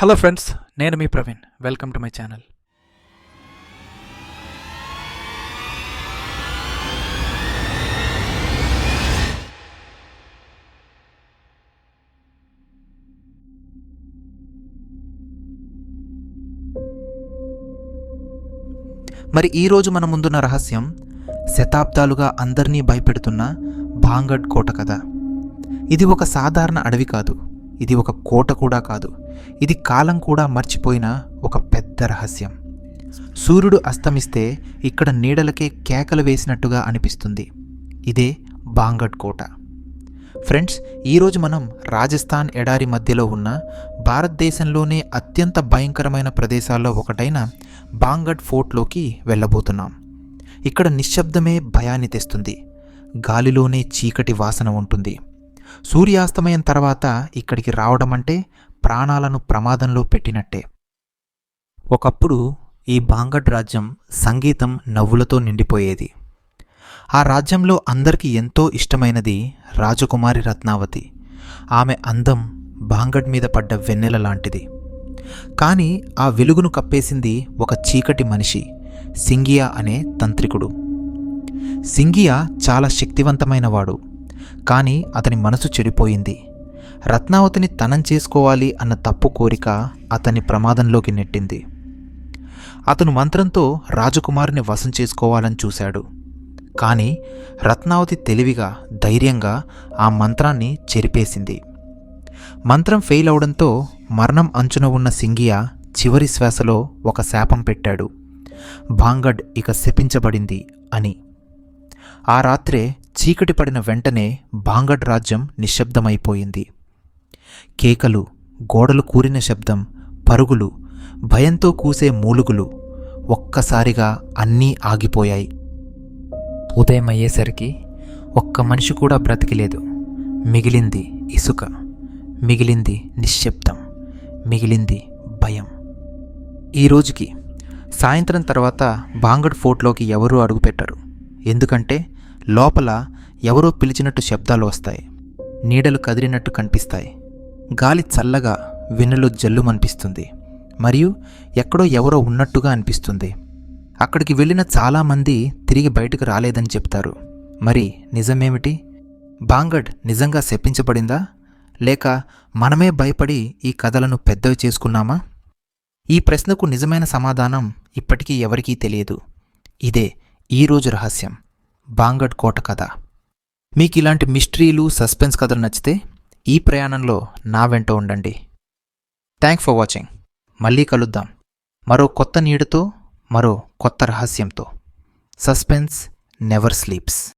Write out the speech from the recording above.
Hello friends నేను మీ Praveen. Welcome to my channel మరి ఈరోజు మన ముందున్న రహస్యం శతాబ్దాలుగా అందరినీ భయపెడుతున్న భాంగడ్ కోట కథ. ఇది ఒక సాధారణ అడవి కాదు. ఇది ఒక కోట కూడా కాదు. ఇది కాలం కూడా మర్చిపోయిన ఒక పెద్ద రహస్యం. సూర్యుడు అస్తమిస్తే ఇక్కడ నీడలకే కేకలు వేసినట్టుగా అనిపిస్తుంది. ఇదే బాంగడ్ కోట. ఫ్రెండ్స్ ఈరోజు మనం రాజస్థాన్ ఎడారి మధ్యలో ఉన్న భారతదేశంలోనే అత్యంత భయంకరమైన ప్రదేశాల్లో ఒకటైన బాంగడ్ ఫోర్ట్లోకి వెళ్ళబోతున్నాం. ఇక్కడ నిశ్శబ్దమే భయాన్ని తెస్తుంది. గాలిలోనే చీకటి వాసన ఉంటుంది. సూర్యాస్తమయం తర్వాత ఇక్కడికి రావడం అంటే ప్రాణాలను ప్రమాదంలో పెట్టినట్టే. ఒకప్పుడు ఈ బాంగడ్ రాజ్యం సంగీతం నవ్వులతో నిండిపోయేది. ఆ రాజ్యంలో అందరికీ ఎంతో ఇష్టమైనది రాజకుమారి రత్నావతి. ఆమె అందం బాంగడ్ మీద పడ్డ వెన్నెల లాంటిది. కానీ ఆ వెలుగును కప్పేసింది ఒక చీకటి మనిషి సింగియా అనే తంత్రికుడు. సింగియా చాలా శక్తివంతమైనవాడు. కానీ అతని మనసు చెడిపోయింది. రత్నావతిని తనం చేసుకోవాలి అన్న తప్పు కోరిక అతన్ని ప్రమాదంలోకి నెట్టింది. అతను మంత్రంతో రాజకుమారిని వశం చేసుకోవాలని చూశాడు. కానీ రత్నావతి తెలివిగా ధైర్యంగా ఆ మంత్రాన్ని చెరిపేసింది. మంత్రం ఫెయిల్ అవడంతో మరణం అంచున ఉన్న సింగియా చివరి శ్వాసలో ఒక శాపం పెట్టాడు. భాంగడ్ ఇక శపించబడింది అని. ఆ రాత్రే చీకటి పడిన వెంటనే బాంగడ్ రాజ్యం నిశ్శబ్దమైపోయింది. కేకలు గోడలు కూరిన శబ్దం పరుగులు భయంతో కూసే మూలుగులు ఒక్కసారిగా అన్నీ ఆగిపోయాయి. ఉదయం అయ్యేసరికి ఒక్క మనిషి కూడా బ్రతికిలేదు. మిగిలింది ఇసుక మిగిలింది నిశ్శబ్దం మిగిలింది భయం. ఈ రోజుకి సాయంత్రం తర్వాత బాంగడ్ ఫోర్ట్లోకి ఎవరూ అడుగుపెట్టరు. ఎందుకంటే లోపల ఎవరో పిలిచినట్టు శబ్దాలు వస్తాయి. నీడలు కదిలినట్టు కనిపిస్తాయి. గాలి చల్లగా వెన్నులో జల్లుమనిపిస్తుంది. మరియు ఎక్కడో ఎవరో ఉన్నట్టుగా అనిపిస్తుంది. అక్కడికి వెళ్ళిన చాలామంది తిరిగి బయటకు రాలేదని చెప్తారు. మరి నిజమేమిటి? బాంగడ్ నిజంగా శపించబడిందా? లేక మనమే భయపడి ఈ కథలను పెద్దవి చేసుకున్నామా? ఈ ప్రశ్నకు నిజమైన సమాధానం ఇప్పటికీ ఎవరికీ తెలియదు. ఇదే ఈరోజు రహస్యం. బాంగడ్ కోట కథ. మీకు ఇలాంటి మిస్టరీలు సస్పెన్స్ కథలు నచ్చితే ఈ ప్రయాణంలో నా వెంట ఉండండి. థ్యాంక్స్ ఫర్ వాచింగ్ మళ్ళీ కలుద్దాం. మరో కొత్త నీడతో మరో కొత్త రహస్యంతో. Suspense never sleeps